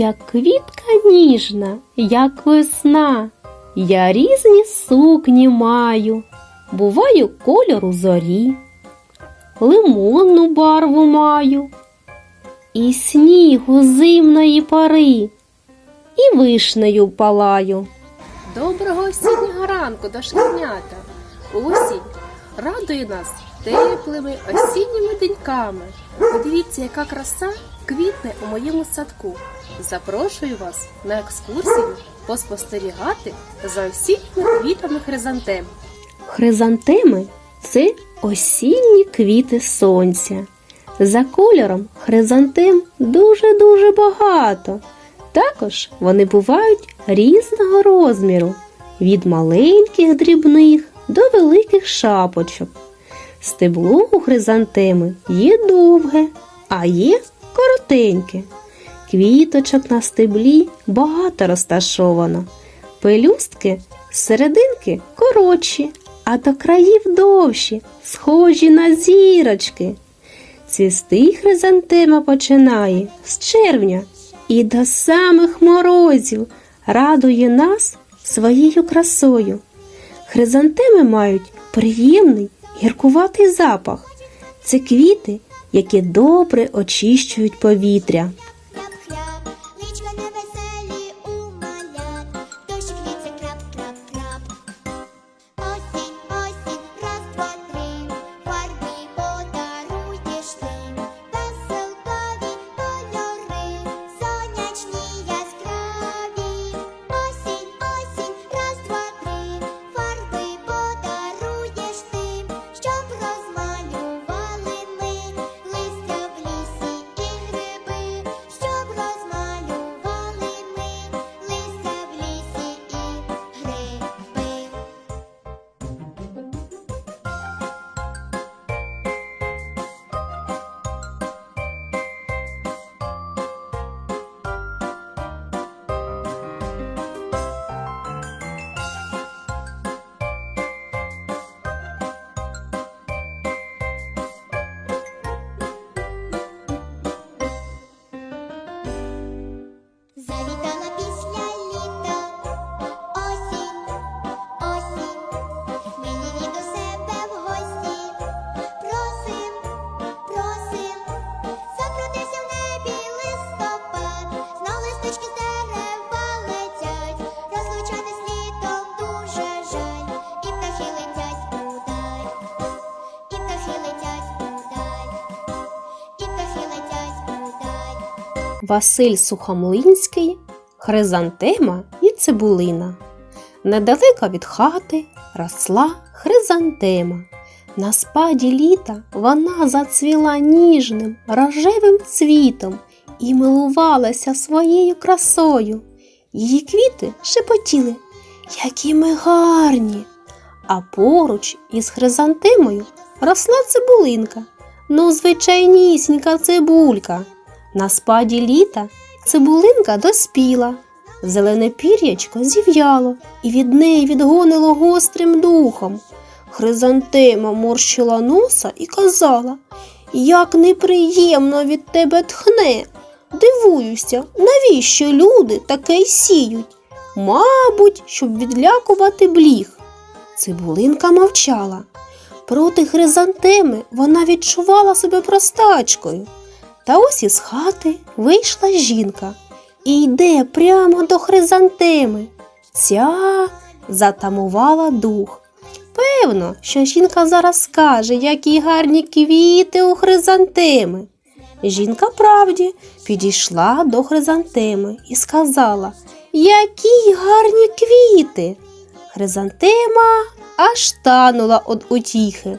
як квітка ніжна, як весна. Я різні сукні маю, буваю кольору зорі, лимонну барву маю, і снігу зимної пари, і вишнею палаю. Доброго осіннього ранку, дошкільнята! Осінь радує нас теплими осінніми деньками. Подивіться, яка краса квітне у моєму садку. Запрошую вас на екскурсію поспостерігати за осінніми квітами хризантем. Хризантеми це осінні квіти сонця. За кольором хризантем дуже-дуже багато. Також вони бувають різного розміру, від маленьких дрібних до великих шапочок. Стебло у хризантеми є довге, а є коротеньке. Квіточок на стеблі багато розташовано. Пелюстки з серединки коротші, а до країв довші, схожі на зірочки. Цвісти хризантема починає з червня і до самих морозів радує нас своєю красою. Хризантеми мають приємний гіркуватий запах. Це квіти, які добре очищують повітря. Василь Сухомлинський, Хризантема і Цибулина. Недалеко від хати росла хризантема. На спаді літа вона зацвіла ніжним рожевим цвітом і милувалася своєю красою. Її квіти шепотіли, які ми гарні. А поруч із хризантемою росла цибулинка, ну звичайнісінька цибулька. На спаді літа цибулинка доспіла, зелене пір'ячко зів'яло і від неї відгонило гострим духом. Хризантема морщила носа і казала, як неприємно від тебе тхне. Дивуюся, навіщо люди таке й сіють? Мабуть, щоб відлякувати бліг. Цибулинка мовчала. Проти хризантеми вона відчувала себе простачкою. Та ось із хати вийшла жінка і йде прямо до хризантеми. Ця затамувала дух. Певно, що жінка зараз скаже, які гарні квіти у хризантеми. Жінка правді підійшла до хризантеми і сказала, які гарні квіти. Хризантема аж танула від утіхи.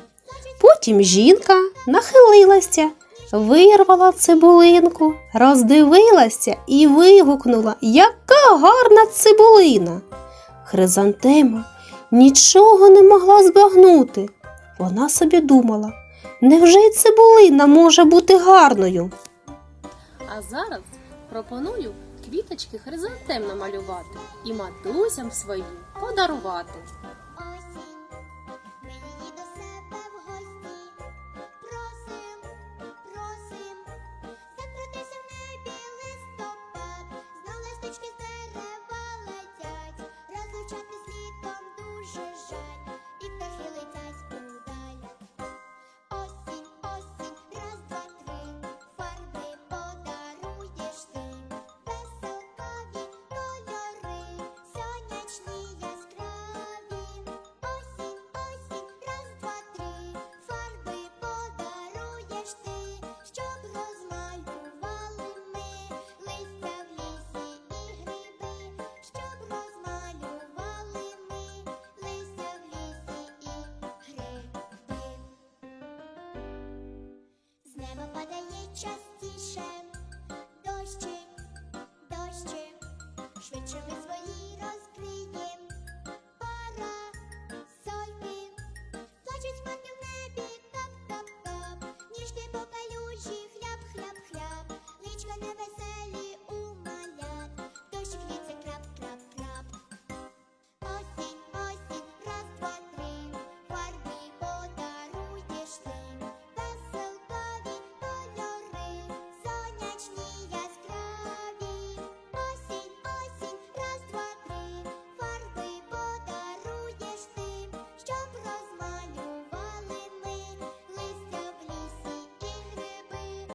Потім жінка нахилилася, вирвала цибулинку, роздивилася і вигукнула, яка гарна цибулина. Хризантема нічого не могла збагнути. Вона собі думала, невже й цибулина може бути гарною? А зараз пропоную квіточки хризантем намалювати і матусям своїм подарувати.